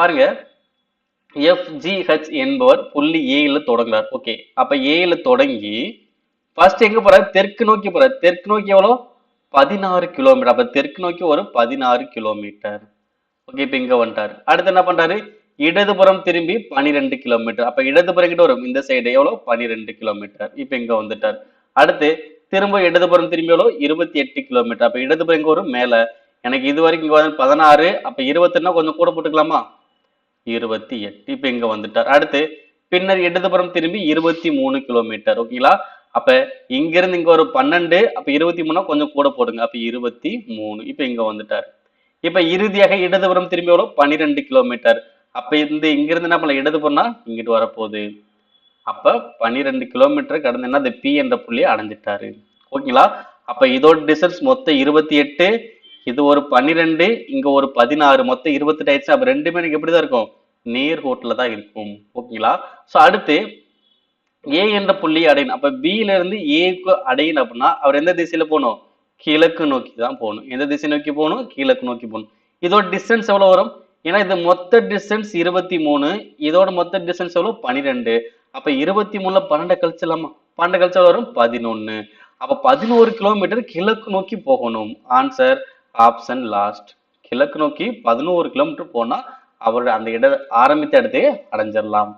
பாருங்க. எஃப்ஜிஹெச் என்பவர் புள்ளி ஏல தொடங்குறார் ஓகே அப்ப ஏல தொடங்கி ஃபர்ஸ்ட் எங்க போறாரு? தெற்கு நோக்கி போறாரு. தெற்கு நோக்கி எவ்வளோ பதினாறு கிலோமீட்டர் அப்ப தெற்கு நோக்கி ஒரு பதினாறு கிலோமீட்டர் ஓகே இப்ப இங்க வந்துட்டாரு. அடுத்து என்ன பண்றாரு? இடதுபுறம் திரும்பி பனிரெண்டு கிலோமீட்டர் அப்ப இடதுபுறம் கிட்ட வரும்? இந்த சைடு எவ்வளவு? பனிரெண்டு கிலோமீட்டர் இப்ப இங்க வந்துட்டார். அடுத்து திரும்ப இடதுபுறம் திரும்பி எவ்வளவு? இருபத்தி எட்டு கிலோமீட்டர் அப்ப இடதுபுறம் எங்க வரும்? மேல. எனக்கு இது வரைக்கும் பதினாறு. அப்ப இருபத்தெட்டுனா கொஞ்சம் கூட போட்டுக்கலாமா? இருபத்தி எட்டு இப்ப இங்க வந்துட்டார். அடுத்து பின்னர் இடதுபுறம் திரும்பி இருபத்தி மூணு கிலோமீட்டர் ஓகேங்களா அப்ப இங்கிருந்து இங்க ஒரு பன்னெண்டு அப்ப இருபத்தி மூணா கொஞ்சம் கூட போடுங்க. அப்ப இருபத்தி மூணு. இப்ப இங்க வந்துட்டார். இப்ப இறுதியாக இடதுபுறம் திரும்பி வரும் பன்னிரெண்டு கிலோமீட்டர் அப்ப இந்த இங்கிருந்து என்ன பண்ணலாம்? இடதுபுறம்னா இங்கிட்டு வரப்போகுது. அப்ப பன்னிரெண்டு கிலோமீட்டர் கடந்து என்ன? அந்த பி என்ற புள்ளியை அடைஞ்சிட்டாரு. ஓகேங்களா அப்ப இதோட டிஸ்டன்ஸ் மொத்தம் இருபத்தி எட்டு இது ஒரு பன்னிரெண்டு இங்க ஒரு பதினாறு மொத்தம் இருபத்தெட்டு ஆயிடுச்சு. அப்ப ரெண்டுமே எனக்கு எப்படிதான் இருக்கும்? நேர்கோட்டில் தான் இருக்கும். ஓகேங்களா ஸோ அடுத்து ஏ என்ற புள்ளி அடையணும் அப்போ பியில இருந்து ஏக்கு அடையணும் அப்படின்னா அவர் எந்த திசையில போகணும்? கிழக்கு நோக்கி தான் போகணும். எந்த திசை நோக்கி போகணும்? கிழக்கு நோக்கி போகணும். இதோட டிஸ்டன்ஸ் எவ்வளவு வரும்? ஏன்னா இது மொத்த டிஸ்டன்ஸ் இருபத்தி மூணு. இதோட மொத்த டிஸ்டன்ஸ் எவ்வளவு? பன்னிரெண்டு அப்போ இருபத்தி மூணுல பன்னெண்டு கழிச்சலாமா பன்னெண்டு கழிச்சா எவ்வளவு வரும்? பதினொன்னு. அப்போ பதினோரு கிலோமீட்டர் கிழக்கு நோக்கி போகணும். ஆன்சர் ஆப்ஷன் லாஸ்ட் கிழக்கு நோக்கி பதினோரு கிலோமீட்டர் போனால் அவர் அந்த இட ஆரம்பித்த இடத்தையே அடைஞ்சிடலாம்.